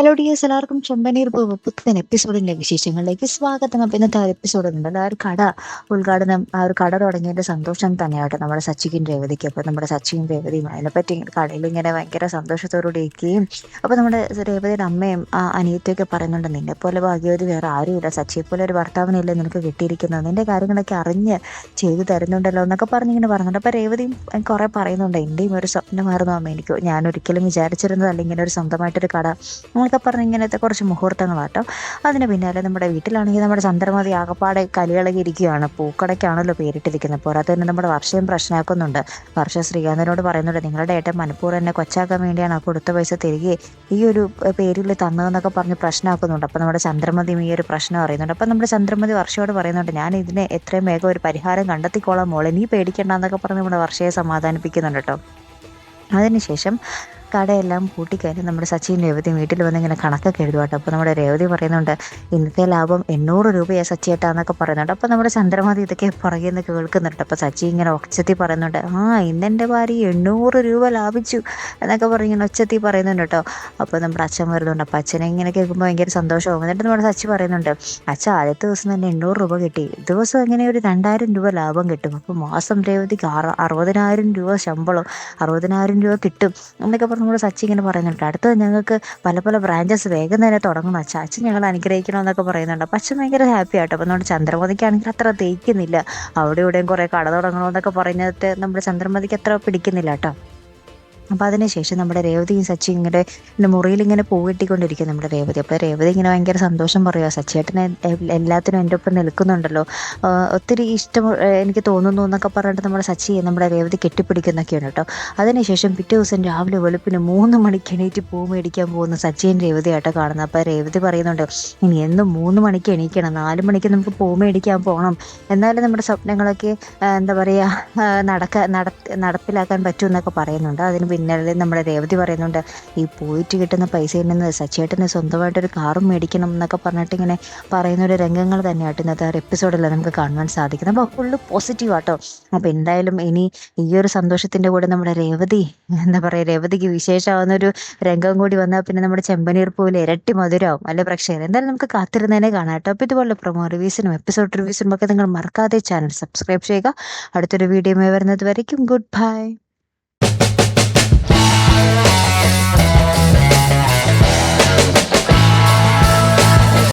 Hello dears എല്ലാവർക്കും ചെമ്പനീർ പൂവ് പുത്തൻ എപ്പിസോഡിന്റെ വിശേഷങ്ങളിലേക്ക് സ്വാഗതം. അപ്പം ഇന്നത്തെ ആ എപ്പിസോഡ് ഉണ്ട്. ആ ഒരു കട ഉദ്ഘാടനം ആ ഒരു കട തുടങ്ങിയതിന്റെ സന്തോഷം തന്നെയാട്ടെ നമ്മുടെ സച്ചിക്കും രേവതിക്ക്. അപ്പോൾ നമ്മുടെ സച്ചിയും രേവതിയും അതിനെപ്പറ്റി കടയിൽ ഇങ്ങനെ ഭയങ്കര സന്തോഷത്തോടുകൂടി ഇരിക്കുകയും അപ്പൊ നമ്മുടെ രേവതിയുടെ അമ്മയും ആ അനിയത്തിയൊക്കെ പറയുന്നുണ്ട് നിന്നെ പോലെ ഭാഗ്യവതി വേറെ ആരുമില്ല. സച്ചിയെ പോലെ ഒരു ഭർത്താവിനെയല്ലേ നിനക്ക് കിട്ടിയിരിക്കുന്നത്? നിന്റെ കാര്യങ്ങളൊക്കെ അറിഞ്ഞ് ചെയ്തു തരുന്നുണ്ടല്ലോ എന്നൊക്കെ പറഞ്ഞിങ്ങനെ പറയുന്നുണ്ട് അപ്പോൾ രേവതിയും കുറെ പറയുന്നുണ്ട്. എന്റെയും ഒരു സ്വപ്നമായിരുന്നു അമ്മ. എനിക്ക് ഞാൻ ഒരിക്കലും വിചാരിച്ചിരുന്നതല്ല ഇങ്ങനെ ഒരു സ്വന്തമായിട്ടൊരു കട. നമ്മളൊക്കെ പറഞ്ഞ് ഇങ്ങനത്തെ കുറച്ച് മുഹൂർത്തങ്ങളാട്ടോ. അതിന് പിന്നാലെ നമ്മുടെ വീട്ടിലാണെങ്കിൽ നമ്മുടെ ചന്ദ്രമതി ആകപ്പാടെ കലികളകി ഇരിക്കുകയാണ്. പൂക്കടയ്ക്കാണല്ലോ പേരിട്ടിരിക്കുന്നത്. പോരാത്ത തന്നെ നമ്മുടെ വർഷയും പ്രശ്നമാക്കുന്നുണ്ട്. വർഷ ശ്രീകാന്തനോട് പറയുന്നുണ്ട് നിങ്ങളുടെ ഏട്ടൻ മനഃപൂർവം എന്നെ കൊച്ചാക്കാൻ വേണ്ടിയാണ് ആ കൊടുത്ത പൈസ തിരികെ ഈ ഒരു പേരിൽ തന്നതെന്നൊക്കെ പറഞ്ഞ് പ്രശ്നമാക്കുന്നുണ്ട്. അപ്പോൾ നമ്മുടെ ചന്ദ്രമതിയും ഈ ഒരു പ്രശ്നം അറിയുന്നുണ്ട്. അപ്പോൾ നമ്മുടെ ചന്ദ്രമതി വർഷയോട് പറയുന്നുണ്ട് ഞാൻ ഇതിനെ എത്രയും വേഗം ഒരു പരിഹാരം കണ്ടെത്തിക്കോളാം മോളെ. നീ പേടിക്കണ്ട എന്നൊക്കെ പറഞ്ഞ് നമ്മുടെ വർഷയെ സമാധാനിപ്പിക്കുന്നുണ്ട് കേട്ടോ. അതിനുശേഷം കടയെല്ലാം പൂട്ടിക്കഴിഞ്ഞ് നമ്മുടെ സച്ചിൻ രേവതി വീട്ടിൽ വന്ന് ഇങ്ങനെ കണക്കൊക്കെ എഴുതുവാട്ടോ അപ്പോൾ നമ്മുടെ രേവതി പറയുന്നുണ്ട് ഇന്നത്തെ ലാഭം എണ്ണൂറ് രൂപയാണ് സച്ചിയേട്ടാന്നൊക്കെ പറയുന്നുണ്ട്. അപ്പോൾ നമ്മുടെ ചന്ദ്രമതി ഇതൊക്കെ പുറകെ നിന്ന് കേൾക്കുന്നുണ്ട്. അപ്പോൾ സച്ചി ഇങ്ങനെ ഒച്ചത്തി പറയുന്നുണ്ട് ആ ഇന്നെന്റെ ഭാര്യ എണ്ണൂറ് രൂപ ലാഭിച്ചു എന്നൊക്കെ പറഞ്ഞ് ഇങ്ങനെ ഒച്ചത്തി പറയുന്നുണ്ട് കേട്ടോ. അപ്പോൾ നമ്മുടെ അച്ഛൻ വരുന്നുണ്ട് അപ്പോൾ അച്ഛനെ ഇങ്ങനെ കേൾക്കുമ്പോൾ ഭയങ്കര സന്തോഷമാകും എന്നിട്ട് നമ്മുടെ സച്ചി പറയുന്നുണ്ട് അച്ഛൻ ആദ്യത്തെ ദിവസം തന്നെ എണ്ണൂറ് രൂപ കിട്ടി. ദിവസം ഇങ്ങനെ ഒരു രണ്ടായിരം രൂപ ലാഭം കിട്ടും. അപ്പോൾ മാസം രേവതിക്ക് അറ അറുപതിനായിരം രൂപ ശമ്പളം അറുപതിനായിരം രൂപ കിട്ടും എന്നൊക്കെ പറഞ്ഞ് നമ്മുടെ സച്ചി ഇങ്ങനെ പറയുന്നുണ്ട്. അടുത്തത് ഞങ്ങൾക്ക് പല പല ബ്രാഞ്ചസ് വേഗം തന്നെ തുടങ്ങണം ചാച്ചി ഞങ്ങൾ അനുഗ്രഹിക്കണമെന്നൊക്കെ പറയുന്നുണ്ട്. അപ്പം അച്ഛൻ ഭയങ്കര ഹാപ്പി ആട്ടോ. അപ്പം നമ്മുടെ ചന്ദ്രമതിക്കാണെങ്കിൽ അത്ര തേക്കുന്നില്ല. അവിടെ ഇവിടെയും കുറേ കട തുടങ്ങണമെന്നൊക്കെ പറഞ്ഞിട്ട് നമ്മുടെ ചന്ദ്രമതിക്ക് അത്ര പിടിക്കുന്നില്ല കേട്ടോ. അപ്പോൾ അതിനുശേഷം നമ്മുടെ രേവതിയും സച്ചി ഇങ്ങനെ മുറിയിൽ ഇങ്ങനെ പൂവിട്ടിക്കൊണ്ടിരിക്കും നമ്മുടെ രേവതി. അപ്പോൾ രേവതി ഇങ്ങനെ ഭയങ്കര സന്തോഷം പറയുക സച്ചിയേട്ടനെ എല്ലാത്തിനും എന്റെ ഒപ്പം നിൽക്കുന്നുണ്ടല്ലോ. ഒത്തിരി ഇഷ്ടം എനിക്ക് തോന്നുന്നു എന്നൊക്കെ പറഞ്ഞിട്ട് നമ്മുടെ സച്ചി നമ്മുടെ രേവതി കെട്ടിപ്പിടിക്കുന്നൊക്കെയാണ് കേട്ടോ. അതിനുശേഷം പിറ്റേ ദിവസം രാവിലെ വെളുപ്പിന് മൂന്ന് മണിക്ക് എണീറ്റ് പൂ മേടിക്കാൻ പോകുന്ന സച്ചിയും രേവതിയായിട്ട് കാണുന്നത്. അപ്പോൾ രേവതി പറയുന്നുണ്ട് ഇനി എന്നും മൂന്ന് മണിക്ക് എണീക്കണം. നാല് മണിക്ക് നമുക്ക് പൂ മേടിക്കാൻ പോകണം എന്നാലും നമ്മുടെ സ്വപ്നങ്ങളൊക്കെ എന്താ പറയുക നടക്ക നടപ്പിലാക്കാൻ പറ്റുമെന്നൊക്കെ പറയുന്നുണ്ട്. അതിന് പിന്നാലെ നമ്മുടെ രേവതി പറയുന്നുണ്ട് ഈ പോയിട്ട് കിട്ടുന്ന പൈസയിൽ നിന്ന് സച്ചേട്ടന് സ്വന്തമായിട്ടൊരു കാറും മേടിക്കണം എന്നൊക്കെ പറഞ്ഞിട്ട് ഇങ്ങനെ പറയുന്ന ഒരു രംഗങ്ങൾ തന്നെയായിട്ട് ഇന്നത്തെ ഒരു എപ്പിസോഡിൽ നമുക്ക് കാണുവാൻ സാധിക്കുന്നത് അപ്പോൾ ഫുള്ള് പോസിറ്റീവ് ആട്ടോ. അപ്പോൾ എന്തായാലും ഇനി ഈ ഒരു സന്തോഷത്തിന്റെ കൂടെ നമ്മുടെ രേവതി എന്താ പറയുക രേവതിക്ക് വിശേഷമാവുന്ന ഒരു രംഗം കൂടി വന്നാൽ പിന്നെ നമ്മുടെ ചെമ്പനീർ പൂവിൽ ഇരട്ടി മധുരമാവും. അല്ലെ പ്രേക്ഷകർ എന്തായാലും നമുക്ക് കാത്തിരുന്നതിനെ കാണാം കേട്ടോ. അപ്പോൾ ഇതുപോലെ പ്രൊമോ റിവ്യൂസിനും എപ്പിസോഡ് റിവ്യൂസിനും ഒക്കെ നിങ്ങൾ മറക്കാതെ ചാനൽ സബ്സ്ക്രൈബ് ചെയ്യുക. അടുത്തൊരു വീഡിയോ വരുന്നത് വരയ്ക്കും. Good bye